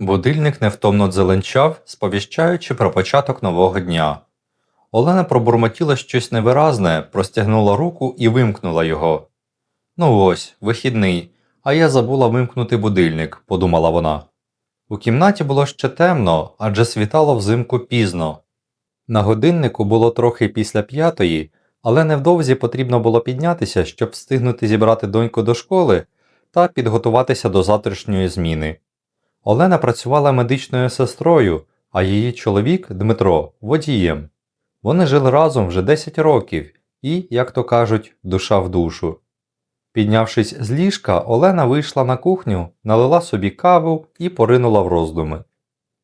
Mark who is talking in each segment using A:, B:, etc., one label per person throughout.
A: Будильник невтомно дзеленчав, сповіщаючи про початок нового дня. Олена пробурмотіла щось невиразне, простягнула руку і вимкнула його. Ну ось, вихідний, а я забула вимкнути будильник, подумала вона. У кімнаті було ще темно, адже світало взимку пізно. На годиннику було трохи після п'ятої, але невдовзі потрібно було піднятися, щоб встигнути зібрати доньку до школи та підготуватися до завтрашньої зміни. Олена працювала медичною сестрою, а її чоловік Дмитро водієм. Вони жили разом вже 10 років і, як то кажуть, душа в душу. Піднявшись з ліжка, Олена вийшла на кухню, налила собі каву і поринула в роздуми.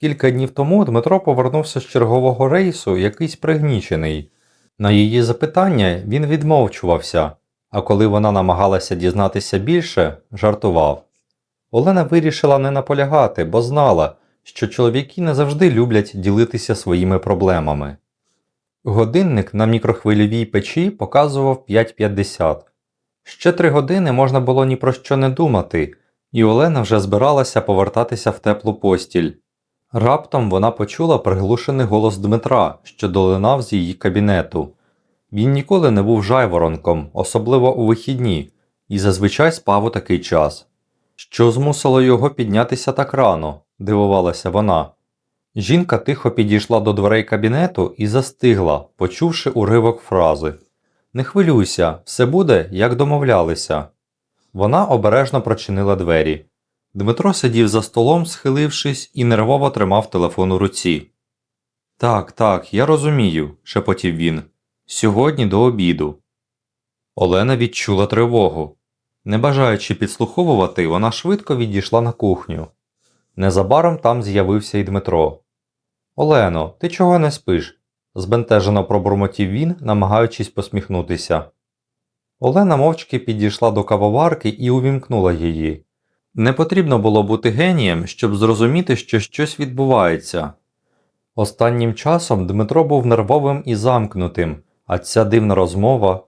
A: Кілька днів тому Дмитро повернувся з чергового рейсу, якийсь пригнічений. На її запитання він відмовчувався, а коли вона намагалася дізнатися більше, жартував. Олена вирішила не наполягати, бо знала, що чоловіки не завжди люблять ділитися своїми проблемами. Годинник на мікрохвильовій печі показував 5.50. Ще три години можна було ні про що не думати, і Олена вже збиралася повертатися в теплу постіль. Раптом вона почула приглушений голос Дмитра, що долинав з її кабінету. Він ніколи не був жайворонком, особливо у вихідні, і зазвичай спав у такий час. Що змусило його піднятися так рано, дивувалася вона. Жінка тихо підійшла до дверей кабінету і застигла, почувши уривок фрази Не хвилюйся, все буде, як домовлялися. Вона обережно прочинила двері. Дмитро сидів за столом, схилившись, і нервово тримав телефон у руці. Так, так, я розумію, шепотів він. Сьогодні до обіду. Олена відчула тривогу. Не бажаючи підслуховувати, вона швидко відійшла на кухню. Незабаром там з'явився і Дмитро. Олено, ти чого не спиш? збентежено пробурмотів він, намагаючись посміхнутися. Олена мовчки підійшла до кавоварки і увімкнула її. Не потрібно було бути генієм, щоб зрозуміти, що щось відбувається. Останнім часом Дмитро був нервовим і замкнутим, а ця дивна розмова.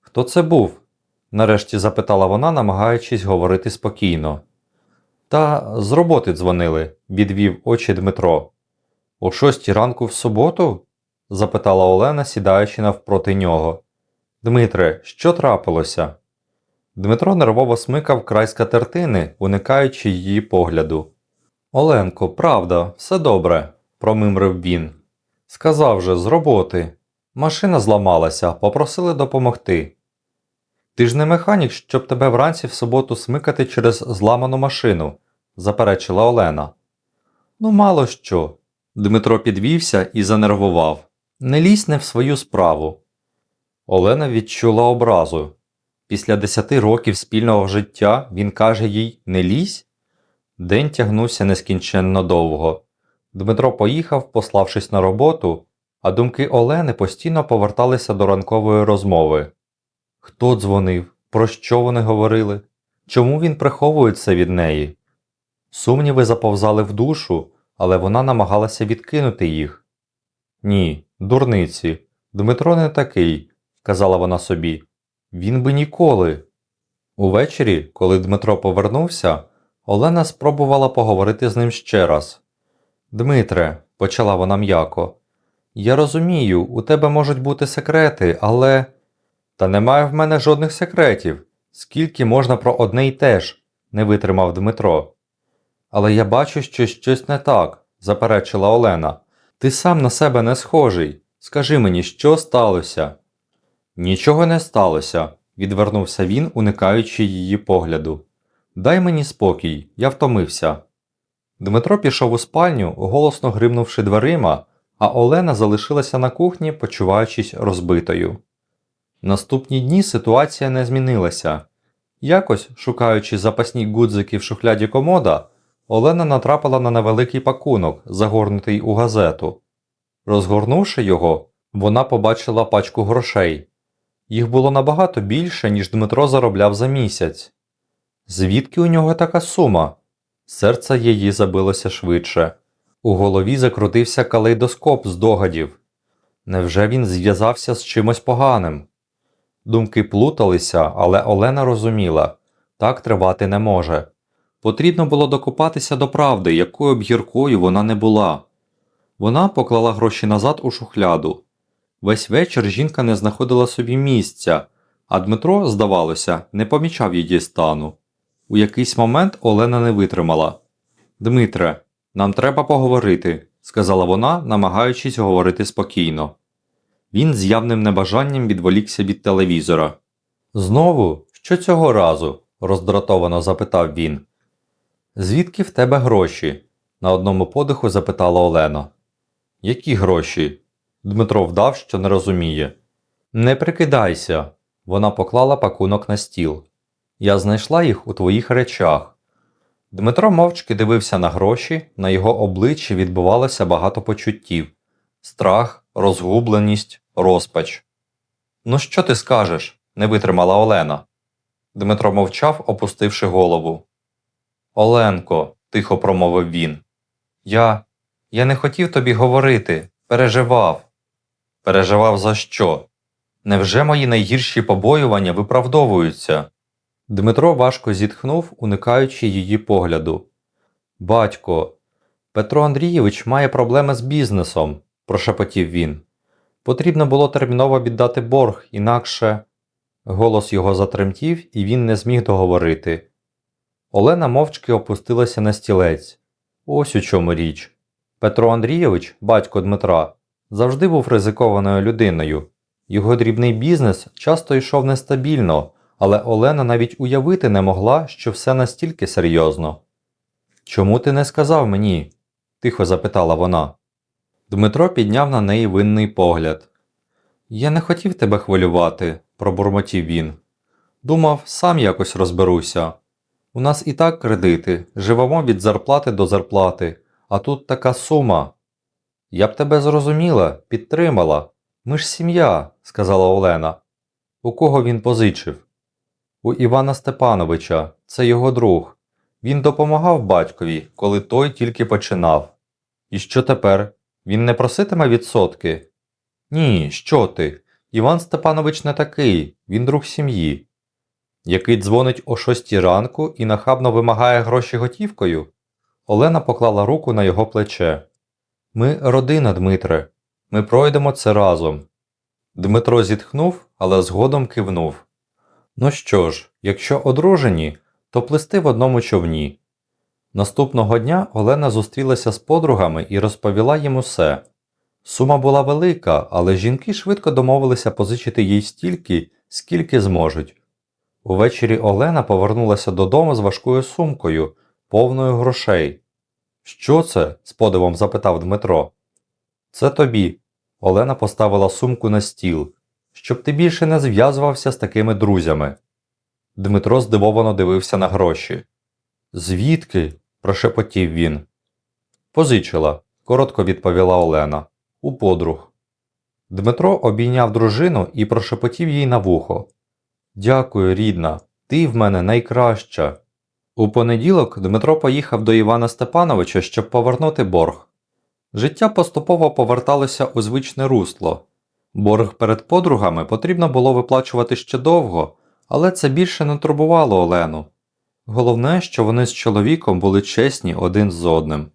A: Хто це був? Нарешті запитала вона, намагаючись говорити спокійно. Та з роботи дзвонили, відвів очі Дмитро. О шостій ранку в суботу? запитала Олена, сідаючи навпроти нього. Дмитре, що трапилося? Дмитро нервово смикав край скатертини, уникаючи її погляду. Оленко, правда, все добре, промимрив він. Сказав же, з роботи. Машина зламалася, попросили допомогти. Ти ж не механік, щоб тебе вранці в суботу смикати через зламану машину, заперечила Олена. Ну, мало що. Дмитро підвівся і занервував. Не лізь не в свою справу. Олена відчула образу. Після десяти років спільного життя він каже їй не лізь? День тягнувся нескінченно довго. Дмитро поїхав, пославшись на роботу, а думки Олени постійно поверталися до ранкової розмови. Хто дзвонив? Про що вони говорили? Чому він приховує це від неї? Сумніви заповзали в душу, але вона намагалася відкинути їх. Ні, дурниці, Дмитро не такий, казала вона собі. Він би ніколи. Увечері, коли Дмитро повернувся, Олена спробувала поговорити з ним ще раз. Дмитре, почала вона м'яко, я розумію, у тебе можуть бути секрети, але. Та немає в мене жодних секретів. Скільки можна про одне й те ж, не витримав Дмитро. Але я бачу, що щось не так, заперечила Олена. Ти сам на себе не схожий. Скажи мені, що сталося? Нічого не сталося, відвернувся він, уникаючи її погляду. Дай мені спокій, я втомився. Дмитро пішов у спальню, голосно гримнувши дверима, а Олена залишилася на кухні, почуваючись розбитою. Наступні дні ситуація не змінилася. Якось, шукаючи запасні гудзики в шухляді комода, Олена натрапила на невеликий пакунок, загорнутий у газету. Розгорнувши його, вона побачила пачку грошей. Їх було набагато більше, ніж Дмитро заробляв за місяць. Звідки у нього така сума? Серце її забилося швидше. У голові закрутився калейдоскоп з догадів. Невже він зв'язався з чимось поганим? Думки плуталися, але Олена розуміла так тривати не може. Потрібно було докопатися до правди, якою б гіркою вона не була. Вона поклала гроші назад у шухляду. Весь вечір жінка не знаходила собі місця, а Дмитро, здавалося, не помічав її стану. У якийсь момент Олена не витримала. Дмитре, нам треба поговорити, сказала вона, намагаючись говорити спокійно. Він з явним небажанням відволікся від телевізора. Знову, що цього разу? роздратовано запитав він. Звідки в тебе гроші? на одному подиху запитала Олена. Які гроші? Дмитро вдав, що не розуміє. Не прикидайся. Вона поклала пакунок на стіл. Я знайшла їх у твоїх речах. Дмитро мовчки дивився на гроші, на його обличчі відбувалося багато почуттів страх, розгубленість, розпач. Ну, що ти скажеш? не витримала Олена. Дмитро мовчав, опустивши голову. Оленко, тихо промовив він. Я. Я не хотів тобі говорити, переживав. Переживав за що? Невже мої найгірші побоювання виправдовуються? Дмитро важко зітхнув, уникаючи її погляду. Батько, Петро Андрійович має проблеми з бізнесом, прошепотів він. Потрібно було терміново віддати борг, інакше. Голос його затремтів, і він не зміг договорити. Олена мовчки опустилася на стілець. Ось у чому річ. Петро Андрійович, батько Дмитра, завжди був ризикованою людиною. Його дрібний бізнес часто йшов нестабільно, але Олена навіть уявити не могла, що все настільки серйозно. Чому ти не сказав мені? тихо запитала вона. Дмитро підняв на неї винний погляд. Я не хотів тебе хвилювати, пробурмотів він. Думав, сам якось розберуся. У нас і так кредити, живемо від зарплати до зарплати, а тут така сума. Я б тебе зрозуміла, підтримала. Ми ж сім'я, сказала Олена. У кого він позичив? У Івана Степановича, це його друг. Він допомагав батькові, коли той тільки починав. І що тепер? Він не проситиме відсотки? Ні, що ти? Іван Степанович не такий, він друг сім'ї. Який дзвонить о шостій ранку і нахабно вимагає гроші готівкою? Олена поклала руку на його плече. Ми родина, Дмитре. Ми пройдемо це разом. Дмитро зітхнув, але згодом кивнув. Ну що ж, якщо одружені, то плисти в одному човні. Наступного дня Олена зустрілася з подругами і розповіла їм усе. Сума була велика, але жінки швидко домовилися позичити їй стільки, скільки зможуть. Увечері Олена повернулася додому з важкою сумкою, повною грошей. Що це? з подивом запитав Дмитро. Це тобі. Олена поставила сумку на стіл, щоб ти більше не зв'язувався з такими друзями. Дмитро здивовано дивився на гроші. Звідки? Прошепотів він. Позичила, коротко відповіла Олена. У подруг. Дмитро обійняв дружину і прошепотів їй на вухо. Дякую, рідна, ти в мене найкраща. У понеділок Дмитро поїхав до Івана Степановича, щоб повернути борг. Життя поступово поверталося у звичне русло. Борг перед подругами потрібно було виплачувати ще довго, але це більше не турбувало Олену. Головне, що вони з чоловіком були чесні один з одним.